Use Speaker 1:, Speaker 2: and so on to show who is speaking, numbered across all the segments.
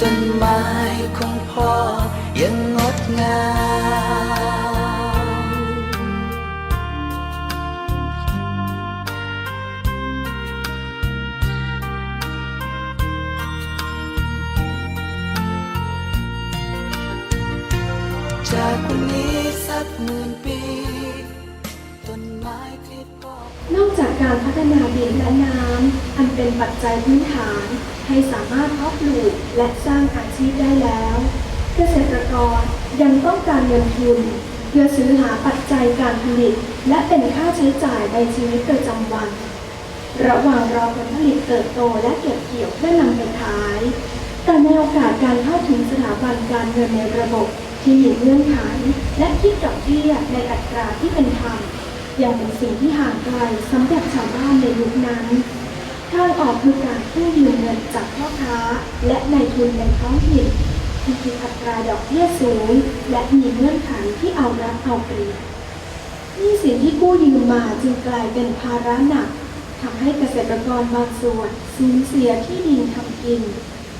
Speaker 1: ต้นไม้ของพ่อยังงดงามจากวันนี้สักหมื่นปี ต้นไม้ที่พ่อ
Speaker 2: นอกจากการพัฒนาดินและน้ำ อันเป็นปัจจัยพื้นฐาน ให้สามารถเพาะปลูกและสร้างอาชีพได้แล้ว เกษตรกรยังต้องการเงินทุน เพื่อซื้อหาปัจจัยการผลิต และเป็นค่าใช้จ่ายในชีวิตประจำวัน ระหว่างรอผลผลิตเติบโตและเก็บเกี่ยวเพื่อนำไปขาย แต่ในโอกาสการเข้าถึงสถาบันการเงินในระบบที่มีเงื่อนไขและคิดดอกเบี้ยในอัตราที่เป็นธรรมยังเป็นสิ่งที่ห่างไกลสำหรับชาวบ้านในยุคนั้น ทางออกคือการกู้ยืมเงินจากพ่อค้า และนายทุนในท้องถิ่นที่คิดอัตราดอกเบี้ยสูง และมีเงื่อนไขที่เอารัดเอาเปรียบหนี้สินที่กู้ยืมมาจึงกลายเป็นภาระหนักทำให้เกษตรกรบางส่วนสูญเสียที่ดินทำกิน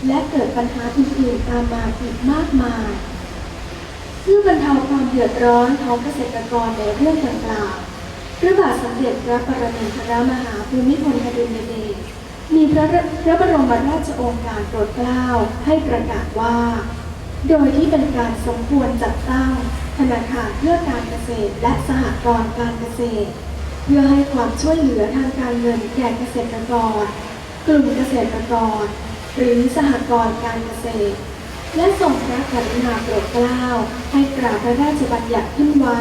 Speaker 2: และเกิดปัญหาอื่นๆตามมาอีกมากมายเพื่อบรรเทาความเดือดร้อนของเกษตรกรในเรื่องดังกล่าว พระบาทสมเด็จพระปรมินทรมหาภูมิพลอดุลยเดชมีพระพระบรมราชโองการโปรดเกล้าให้ประกาศว่า โดยที่เป็นการสมควรจัดตั้งธนาคารเพื่อการเกษตรและสหกรณ์การเกษตร เพื่อให้ความช่วยเหลือทางการเงินแก่เกษตรกร กลุ่มเกษตรกร หรือสหกรณ์การเกษตร และส่งพระกรุณาโปรดเกล้าให้กราบพระราชบัญญัติขึ้นไว้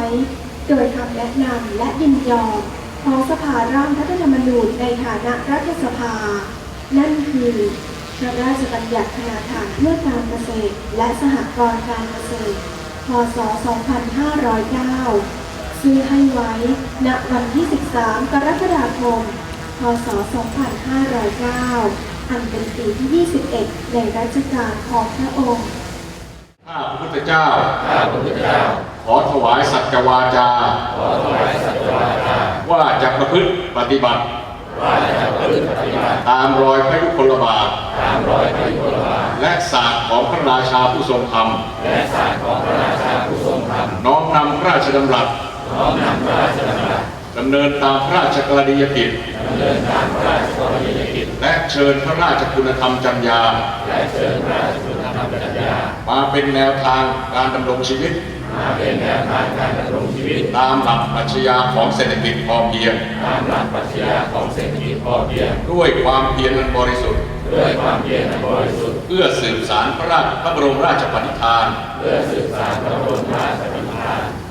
Speaker 2: โดยคำแนะนำและยินยอมของสภาร่างรัฐธรรมนูญในฐานะรัฐสภา นั่นคือพระราชบัญญัติธนาคารเพื่อการเกษตร และสหกรณ์การเกษตร พศ 2509ซึ่งให้ไว้ณวันที่ 13 กรกฎาคม พศ 2509 อันเป็นปีที่ 21 ในรัชกาลของพระองค์
Speaker 3: ข้าพระพุทธเจ้า
Speaker 4: ข้าพระพุทธเจ้า
Speaker 3: ข อถวายสัจจวาจา
Speaker 4: ขอถวายสัตย์วาจา
Speaker 3: ว่าจะประพฤติปฏิบัติ
Speaker 4: ว
Speaker 3: ตามรอยพระยุคลบาท และศาสตร์ของพระราชาผู้ทรงธรรม น้อมนำพระราชดำรัสดำเนินตามพระราชกรณียกิจ และเชิญพระราชคุณธรรมจรรยา มาเป็นแนวทางการดำรงชีวิต ตามหลักปรัชญาของเศรษฐกิจพอเพียงด้วยความเพียรอันบริสุทธิ์ เพื่อสืบสารพระราชพระบรมราชปณิธาน เพื่อ